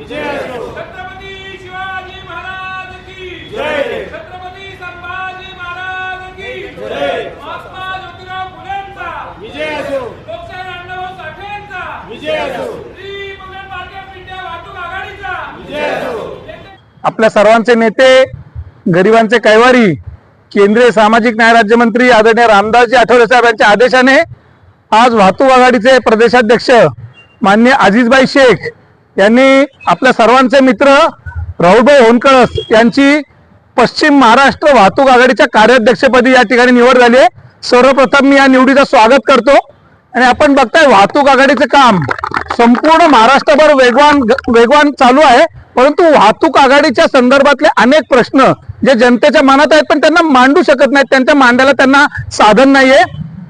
छत्रपती शिवाजी महाराज की छत्रपती संभाजी महाराज की महात्मा ज्योतिराव फुलेंचा. लोकशाही अण्णाभाऊ साठेंचा इंडिया वाहतूक आघाडीचा. आपल्या सर्वांचे नेते गरिबांचे कैवारी केंद्रीय सामाजिक न्याय राज्यमंत्री आदरणीय रामदासजी आठवले साहेब यांच्या आदेशाने आज वाहतूक आघाडीचे प्रदेशाध्यक्ष मान्य अजिजभाई शेख यांनी आपल्या सर्वांचे मित्र राहुलभाई होनकळस यांची पश्चिम महाराष्ट्र वाहतूक आघाडीच्या कार्याध्यक्षपदी या ठिकाणी निवड झाली आहे. सर्वप्रथम मी या निवडीचं स्वागत करतो. आणि आपण बघताय वाहतूक आघाडीचं काम. संपूर्ण महाराष्ट्रभर वेगवान वेगवान चालू आहे. परंतु वाहतूक आघाडीच्या संदर्भातले अनेक प्रश्न जे जनतेच्या मनात आहेत पण त्यांना मांडू शकत नाहीत. त्यांच्या मांडायला त्यांना साधन नाहीये.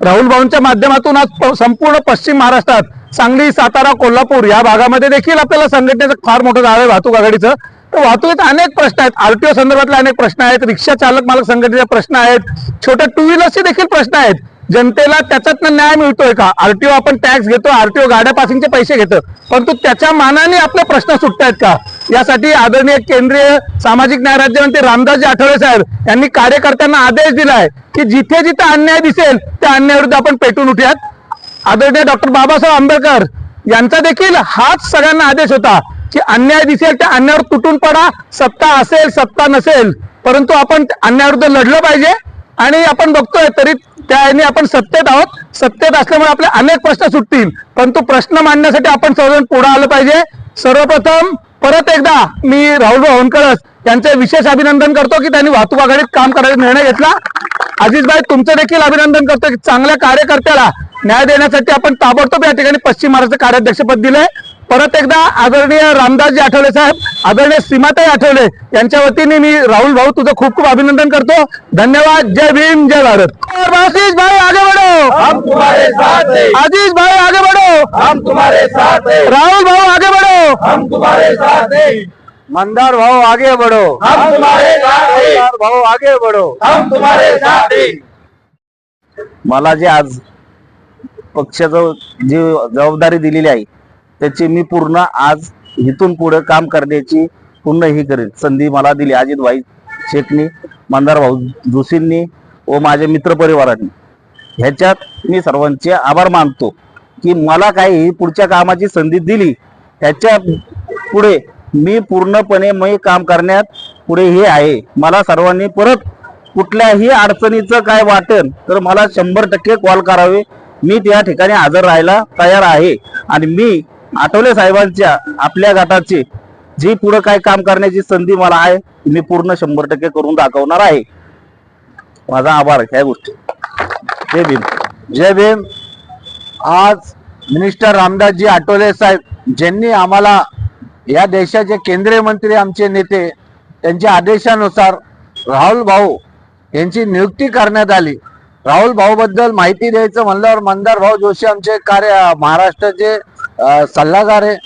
राहुल भाऊंच्या माध्यमातून आज संपूर्ण पश्चिम महाराष्ट्रात सांगली सातारा कोल्हापूर या भागामध्ये देखील आपल्याला संघटनेचं फार मोठं नाव आहे वाहतूक आघाडीचं. तर वाहतुकीत अनेक प्रश्न आहेत. आरटीओ संदर्भातले अनेक प्रश्न आहेत. रिक्षा चालक मालक संघटनेचे प्रश्न आहेत. छोट्या टू व्हीलरचे देखील प्रश्न आहेत. जनतेला त्याच्यातनं न्याय मिळतोय का? आरटीओ आपण टॅक्स घेतो आरटीओ गाड्या पासिंगचे पैसे घेतो. परंतु त्याच्या मानाने आपले प्रश्न सुटतायत का? यासाठी आदरणीय केंद्रीय सामाजिक न्याय राज्यमंत्री रामदासजी आठवले साहेब यांनी कार्यकर्त्यांना आदेश दिलाय की जिथे जिथे अन्याय दिसेल त्या अन्यायाविरुद्ध आपण पेटून उठूयात. आदरणीय डॉक्टर बाबासाहेब आंबेडकर यांचा देखील हाच सगळ्यांना आदेश होता की अन्याय दिसेल त्या अन्यायावर तुटून पडा सत्ता असेल सत्ता नसेल परंतु आपण अन्यायाविरुद्ध लढलं पाहिजे आणि आपण बघतोय तरी त्याने आपण सत्तेत आहोत. सत्तेत असल्यामुळे आपले अनेक प्रश्न सुटतील परंतु प्रश्न मांडण्यासाठी आपण सर्वजण पुढे आलं पाहिजे. सर्वप्रथम परत एकदा मी राहुल होनकरस यांचे विशेष अभिनंदन करतो की त्यांनी वाहतूक आघाडीत काम करायचा निर्णय घेतला. अजितभाई तुमचं देखील अभिनंदन करतो की चांगल्या कार्यकर्त्याला न्याय देण्यासाठी आपण ताबडतोब या ठिकाणी पश्चिम महाराष्ट्र कार्याध्यक्षपद दिलंय. परत एकदा आदरणीय रामदासजी आठवले साहेब आदरणीय सीमाताई आठवले यांच्या वतीने मी राहुल भाऊ तुझं खूप खूप अभिनंदन करतो. धन्यवाद. जय भीम जय भारत. और आशीष भाई आगे बढ़ो। हम तुम्हारे साथ हैं। आशीष भाई आगे बढ़ो। हम तुम्हारे साथ हैं। राहुल भाऊ आगे बढ़ो। हम तुम्हारे साथ हैं। मंदार भाऊ आगे बढ़ो। हम तुम्हारे साथ हैं। मंदार भाऊ आगे बढ़ो। हम तुम्हारे साथ हैं। मला जे आज पक्षाचं जी जबाबदारी दिलेली आहे त्याची मी पूर्ण आज इथून पुढे काम करण्याची पूर्ण ही करेन. संधी मला दिली अजित भाई शेखनी मंदार भाऊ जोशींनी व माझ्या मित्रपरिवारांनी. ह्याच्यात मी सर्वांचे आभार मानतो की मला काही पुढच्या कामाची संधी दिली. ह्याच्या पुढे मी पूर्णपणे मी काम करण्यात पुढे हे आहे. मला सर्वांनी परत कुठल्याही अडचणीचं काय वाटेल तर मला शंभर टक्के कॉल करावे. मी त्या ठिकाणी हजर राहायला तयार आहे. आणि मी आठवले साहेबांच्या आपल्या गटाची जी पुढं काय काम करण्याची संधी मला आहे मी पूर्ण शंभर टक्के करून दाखवणार आहे. माझा आभार ह्या गोष्टी. जय भीम. जय भीम. आज मिनिस्टर रामदासजी आठवले साहेब ज्यांनी आम्हाला या देशाचे केंद्रीय मंत्री आमचे नेते त्यांच्या आदेशानुसार राहुल भाऊ यांची नियुक्ती करण्यात आली. राहुल भाऊ बद्दल माहिती द्यायचं म्हणल्यावर मंदार भाऊ जोशी आमचे कार्य महाराष्ट्राचे सल्लागार आहे.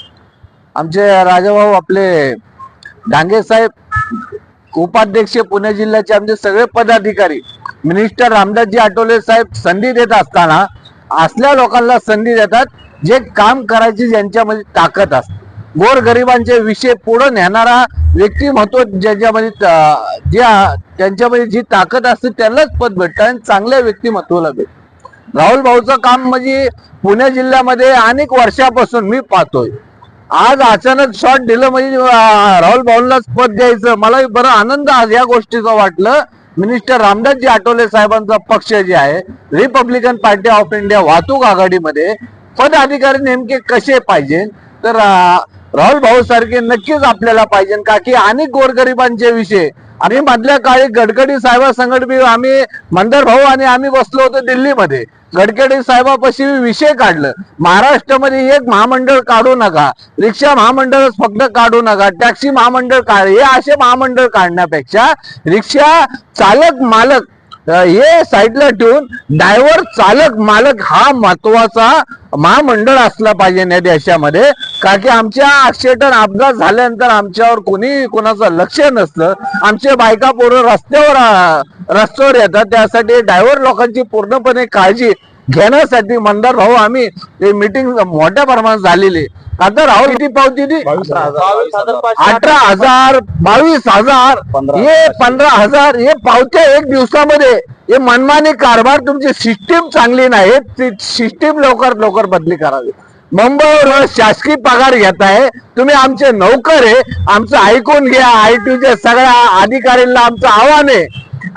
आमचे राजाभाऊ आपले डांगे साहेब उपाध्यक्ष पुणे जिल्ह्याचे आमचे सगळे पदाधिकारी. मिनिस्टर रामदासजी आठवले साहेब संधी देत असताना असल्या लोकांना संधी देतात जे काम करायची ज्यांच्यामध्ये ताकद असते. गोरगरिबांचे विषय पुढे नेणारा व्यक्तिमत्व ज्याच्यामध्ये ज्या त्यांच्यामध्ये जी ताकद असते त्यांनाच पद भेटतं आणि चांगल्या व्यक्तिमत्वाला भेट राहुल भाऊचं काम म्हणजे पुणे जिल्ह्यामध्ये अनेक वर्षापासून मी पाहतोय. आज अचानक शॉट दिलं म्हणजे राहुल भाऊलाच पद द्यायचं. मला बरं आनंद आज या गोष्टीचा वाटलं. मिनिस्टर रामदासजी आठवले साहेबांचा पक्ष जे आहे रिपब्लिकन पार्टी ऑफ इंडिया वाहतूक आघाडीमध्ये पदाधिकारी नेमके कसे पाहिजे? तर राहुल भाऊ सारखे नक्कीच आपल्याला पाहिजे. का की अनेक गोरगरिबांचे विषय. आणि मधल्या काळी गडकरी साहेबा संकट आम्ही मंदर भाऊ आणि आम्ही बसलो होतो दिल्लीमध्ये. गडकरी साहेबापाशी विषय काढलं. महाराष्ट्रामध्ये एक महामंडळ काढू नका. रिक्षा महामंडळ फक्त काढू नका. टॅक्सी महामंडळ काढ. हे असे महामंडळ काढण्यापेक्षा रिक्षा चालक मालक हे साईडला ठेवून ड्रायव्हर चालक मालक हा महत्त्वाचा महामंडळ असला पाहिजे या देशामध्ये. का की आमच्या ऍक्सिडेंट अपघात झाल्यानंतर आमच्यावर कोणी कोणाचं लक्ष नसतं. आमचे बायका पोरं रस्त्यावर रस्त्यावर येतात. त्यासाठी ड्रायव्हर लोकांची पूर्णपणे काळजी घेण्यासाठी मंदार भाऊ आम्ही ते मीटिंग मोठ्या प्रमाणात झालेली आता राहुल किती पावती ती अठरा हजार बावीस हजार. हे पंधरा हजार हे पावत्या एक दिवसामध्ये हे मनमानी कारभार तुमची सिस्टीम चांगली नाही ती सिस्टीम लवकर लवकर बदली करावी. मुंबईवर शासकीय पगार घेताय तुम्ही आमचे नौकर आहे. आमचं ऐकून घ्या. आय टीच्या सगळ्या अधिकाऱ्यांना आमचं आव्हान आहे.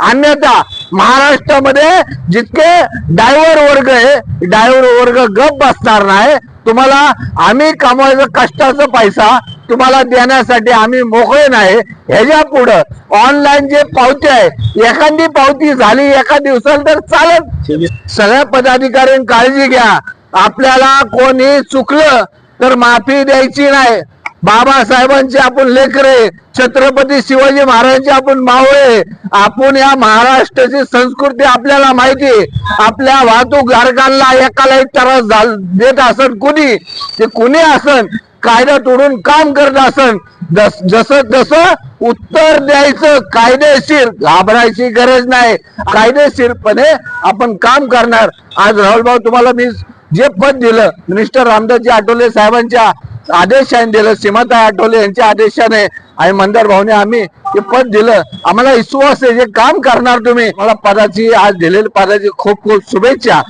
अन्यथा महाराष्ट्रामध्ये जितके डायव्हर वर्ग आहे डायव्हर वर्ग गप बसणार नाही. तुम्हाला आम्ही कमवायचं कष्टाचा पैसा तुम्हाला देण्यासाठी आम्ही मोकळे नाही. ह्याच्या पुढं ऑनलाईन जे पावती आहे एखादी पावती झाली एका दिवसाला तर चालत सगळ्या पदाधिकाऱ्यांनी काळजी घ्या. आपल्याला कोणी चुकलं तर माफी द्यायची नाही. बाबासाहेबांचे आपण लेकरे छत्रपती शिवाजी महाराजांचे आपण मावळे आपण या महाराष्ट्राची संस्कृती आपल्याला माहिती आपल्या वाहतूक एकाला एक त्रास देत असन कुणी ते कुणी असन कायदा तोडून काम करत असन जस जसं उत्तर द्यायचं कायदेशीर घाबरायची गरज नाही. कायदेशीरपणे आपण काम करणार. आज राहुल भाऊ तुम्हाला मी जे पद दिलं मिनिस्टर रामदासजी आठवले साहेबांच्या आदेशाने दिलं. सीमाताई आठवले यांच्या आदेशाने आणि मंदार भाऊने आम्ही ते पद दिलं. आम्हाला विश्वास आहे जे काम करणार तुम्ही. मला पदाची आज दिलेल्या पदाची खूप खूप शुभेच्छा.